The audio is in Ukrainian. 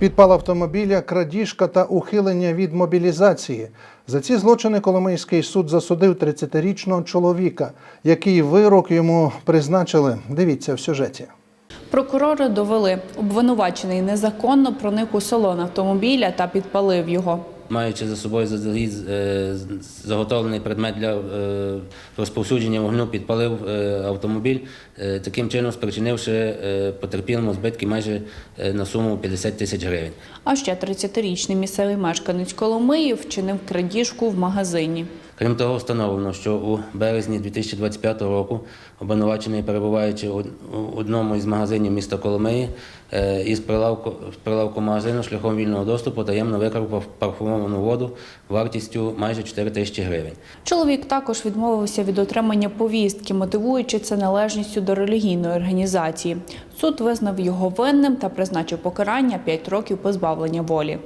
Підпал автомобіля, крадіжка та ухилення від мобілізації. За ці злочини Коломийський суд засудив 30-річного чоловіка, який вирок йому призначили. Дивіться в сюжеті. Прокурори довели, обвинувачений незаконно проник у салон автомобіля та підпалив його. Маючи за собою заздалегідь е, заготовлений предмет для е, розповсюдження вогню, підпалив е, автомобіль, таким чином спричинивши потерпілому збитки майже на суму 50 тисяч гривень. А ще 30-річний місцевий мешканець Коломиї вчинив крадіжку в магазині. Крім того, встановлено, що у березні 2025 року обвинувачений, перебуваючи у одному із магазинів міста Коломиї, е, із прилавку, прилавку магазину шляхом вільного доступу таємно викрав парфумовану воду вартістю майже 4 тисячі гривень. Чоловік також відмовився від отримання повістки, мотивуючи це належністю до релігійної організації. Суд визнав його винним та призначив покарання 5 років позбавлення волі.